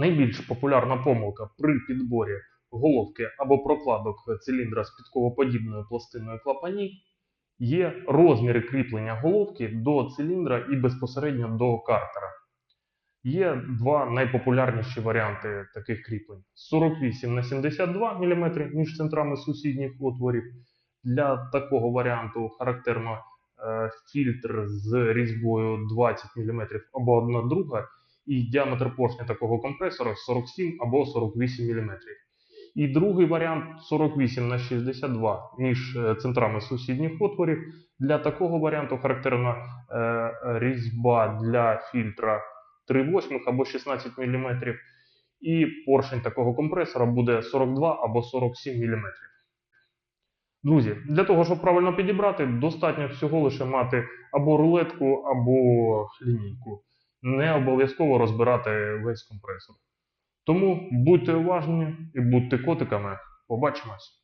Найбільш популярна помилка при підборі головки або прокладок циліндра з підковоподібною пластиною клапанів є розміри кріплення головки до циліндра і безпосередньо до картера. Є два найпопулярніші варіанти таких кріплень: 48 на 72 мм між центрами сусідніх отворів. Для такого варіанту характерно е, фільтр з різьбою 20 мм або одна друга, і діаметр поршня такого компресора 47 або 48 мм. І другий варіант 48 на 62 між е, центрами сусідніх отворів. Для такого варіанту характерна е, різьба для фільтра 3 восьмих або 16 мм. І поршень такого компресора буде 42 або 47 мм. Друзі, для того, щоб правильно підібрати, достатньо всього лише мати або рулетку, або лінійку. Не обов'язково розбирати весь компресор. Тому будьте уважні і будьте котиками. Побачимось!